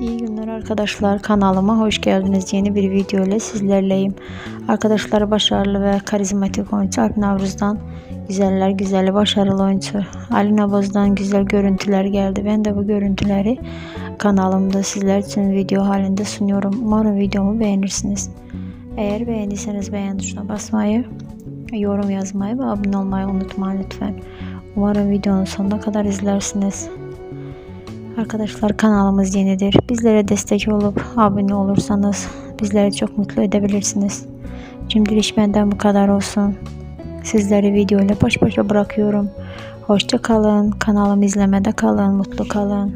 İyi günler arkadaşlar kanalıma hoş geldiniz. Yeni bir video ile sizlerleyim. Arkadaşlar başarılı ve karizmatik oyuncu Alp Navruz'dan güzeller güzeli başarılı oyuncu Ali Naboz'dan güzel görüntüler geldi. Ben de bu görüntüleri kanalımda sizler için video halinde sunuyorum. Umarım videomu beğenirsiniz. Eğer beğendiyseniz beğen tuşuna basmayı, yorum yazmayı ve abone olmayı unutmayın lütfen. Umarım videonun sonuna kadar izlersiniz. Arkadaşlar kanalımız yenidir. Bizlere destek olup abone olursanız bizleri çok mutlu edebilirsiniz. Şimdilik benden bu kadar olsun. Sizleri video ile baş başa bırakıyorum. Hoşça kalın. Kanalımı izlemede kalın. Mutlu kalın.